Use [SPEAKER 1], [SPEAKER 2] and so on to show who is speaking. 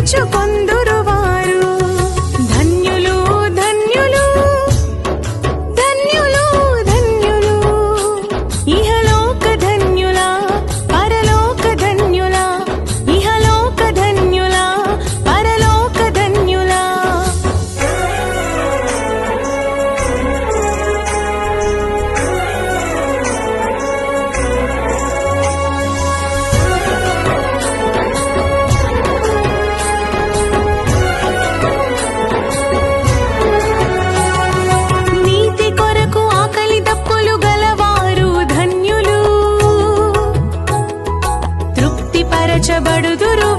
[SPEAKER 1] పంచుకొందు. బడుదురు